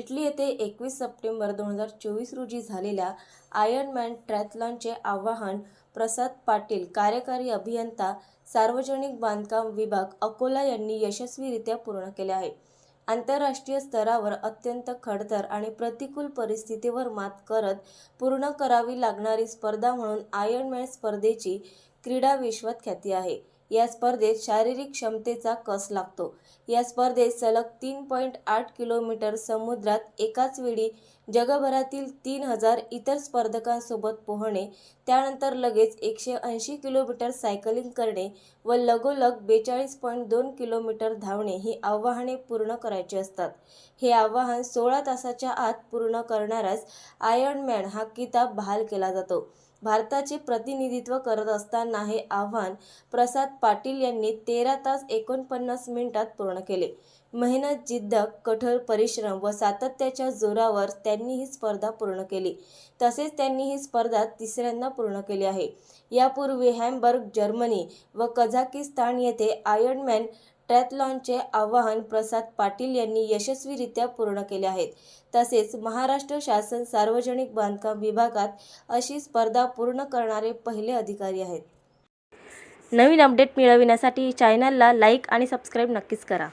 Italy येथे एकवीस September दोन हजार चोवीस रोजी झालेल्या आयर्नमॅन ट्रॅथलॉनचे आवाहन प्रसाद पाटील कार्यकारी अभियंता सार्वजनिक बांधकाम विभाग अकोला यांनी यशस्वीरित्या पूर्ण केले आहे. आंतरराष्ट्रीय स्तरावर अत्यंत खडतर आणि प्रतिकूल परिस्थितीवर मात करत पूर्ण करावी लागणारी स्पर्धा म्हणून आयर्नमॅन स्पर्धेची क्रीडा विश्वात ख्याती आहे. या स्पर्धेत शारीरिक क्षमतेचा कस लागतो? या स्पर्धेत सलग तीन पॉईंट आठ किलोमीटर समुद्रात एकाच वेळी जगभरातील तीन हजार इतर स्पर्धकांसोबत पोहणे त्यानंतर लगेच एकशे ऐंशी किलोमीटर सायकलिंग करणे व लगोलग बेचाळीस पॉईंट दोन किलोमीटर धावणे ही आव्हाने पूर्ण करायची असतात. हे आव्हान सोळा तासाच्या आत पूर्ण करणाऱ्यास आयर्नमॅन हा किताब बहाल केला जातो. भारताचे प्रतिनिधित्व करत असताना हे आव्हान प्रसाद पाटील यांनी तेरा तास एकोणपन्नास मिनिटात पूर्ण केले. मेहनत जिद्द कठोर परिश्रम व सातत्याच्या जोरावर त्यांनी ही स्पर्धा पूर्ण केली. तसेच त्यांनी ही स्पर्धा तिसऱ्यांदा पूर्ण केली आहे. यापूर्वी हॅमबर्ग जर्मनी व कझाकिस्तान येथे आयर्नमॅन ट्रॅथलॉनचे आवाहन प्रसाद पाटील यांनी यशस्वीरित्या पूर्ण केले आहेत. तसेच महाराष्ट्र शासन सार्वजनिक बांधकाम विभागात अशी स्पर्धा पूर्ण करणारे पहिले अधिकारी आहेत. नवीन अपडेट मिळविण्यासाठी चॅनलला लाईक आणि सबस्क्राईब नक्कीच करा.